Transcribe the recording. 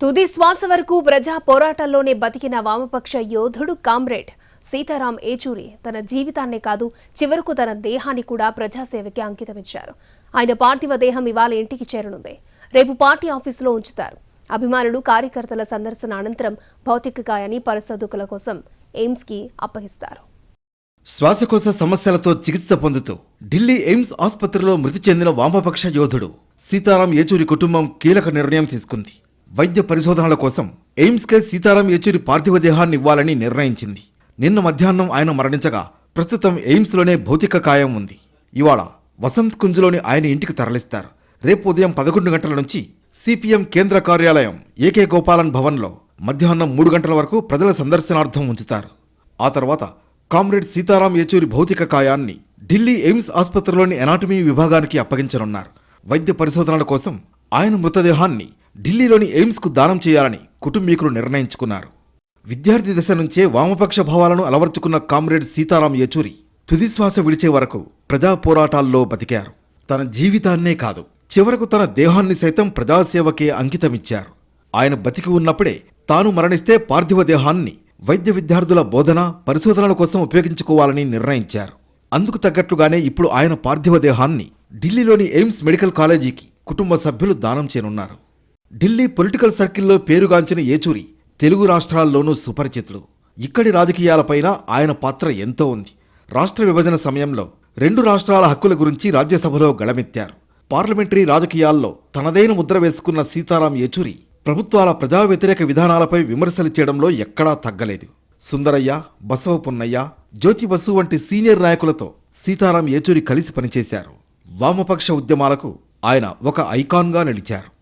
తుది శ్వాస వరకు ప్రజా పోరాటాల్లోనే బతికిన వామపక్ష యోధుడు కామ్రేడ్. సీతారాం ఏచూరి తన జీవితాన్నే కాదు చివరకు తన దేహాన్ని కూడా ప్రజాసేవకి అంకితమిచ్చారు. ఆయన పార్థివ దేహం ఇవాళ ఇంటికి చేరనుంది. రేపు పార్టీ ఆఫీసులో ఉంచుతారు. అభిమానులు కార్యకర్తల సందర్శన అనంతరం భౌతిక కాయాన్ని పరిశోధకుల కోసం ఎయిమ్స్కి అప్పగిస్తారు. శ్వాసకోశ సమస్యలతో చికిత్స పొందుతూ ఢిల్లీ ఎయిమ్స్ ఆసుపత్రిలో మృతి చెందిన వామపక్ష యోధుడు సీతారాం ఏచూరి కుటుంబం కీలక నిర్ణయం తీసుకుంది. వైద్య పరిశోధనల కోసం ఎయిమ్స్కే సీతారాం యచూరి పార్థివ దేహాన్ని ఇవ్వాలని నిర్ణయించింది. నిన్న మధ్యాహ్నం ఆయన మరణించగా ప్రస్తుతం ఎయిమ్స్లోనే భౌతిక కాయం ఉంది. ఇవాళ వసంత్ కుంజ్లోని ఆయన ఇంటికి తరలిస్తారు. రేపు ఉదయం పదకొండు గంటల నుంచి సిపిఎం కేంద్ర కార్యాలయం ఏకే గోపాలన్ భవన్లో మధ్యాహ్నం మూడు గంటల వరకు ప్రజల సందర్శనార్థం ఉంచుతారు. ఆ తర్వాత కామ్రేడ్ సీతారాం యచూరి భౌతిక కాయాన్ని ఢిల్లీ ఎయిమ్స్ ఆసుపత్రిలోని ఎనాటమీ విభాగానికి అప్పగించనున్నారు. వైద్య పరిశోధనల కోసం ఆయన మృతదేహాన్ని ఢిల్లీలోని ఎయిమ్స్కు దానం చేయాలని కుటుంబీకులు నిర్ణయించుకున్నారు. విద్యార్థి దశ నుంచే వామపక్ష భావాలను అలవర్చుకున్న కామ్రేడ్ సీతారాం ఏచూరి తుదిశ్వాస విడిచే వరకు ప్రజా పోరాటాల్లో బతికారు. తన జీవితాన్నే కాదు చివరకు తన దేహాన్ని సైతం ప్రజాసేవకే అంకితమిచ్చారు. ఆయన బతికి ఉన్నప్పుడే తాను మరణిస్తే పార్థివ దేహాన్ని వైద్య విద్యార్థుల బోధన పరిశోధనల కోసం ఉపయోగించుకోవాలని నిర్ణయించారు. అందుకు తగ్గట్లుగానే ఇప్పుడు ఆయన పార్థివ దేహాన్ని ఢిల్లీలోని ఎయిమ్స్ మెడికల్ కాలేజీకి కుటుంబ సభ్యులు దానం చేయనున్నారు. ఢిల్లీ పొలిటికల్ సర్కిల్లో పేరుగాంచిన ఏచూరి తెలుగు రాష్ట్రాల్లోనూ సుపరిచితుడు. ఇక్కడి రాజకీయాలపైన ఆయన పాత్ర ఎంతో ఉంది. రాష్ట్ర విభజన సమయంలో రెండు రాష్ట్రాల హక్కుల గురించి రాజ్యసభలో గళమెత్తారు. పార్లమెంటరీ రాజకీయాల్లో తనదైన ముద్ర వేసుకున్న సీతారాం ఏచూరి ప్రభుత్వాల ప్రజా వ్యతిరేక విధానాలపై విమర్శలు చేయడంలో ఎక్కడా తగ్గలేదు. సుందరయ్య బసవ పున్నయ్య జ్యోతి బసు వంటి సీనియర్ నాయకులతో సీతారాం ఏచూరి కలిసి పనిచేశారు. వామపక్ష ఉద్యమాలకు ఆయన ఒక ఐకాన్గా నిలిచారు.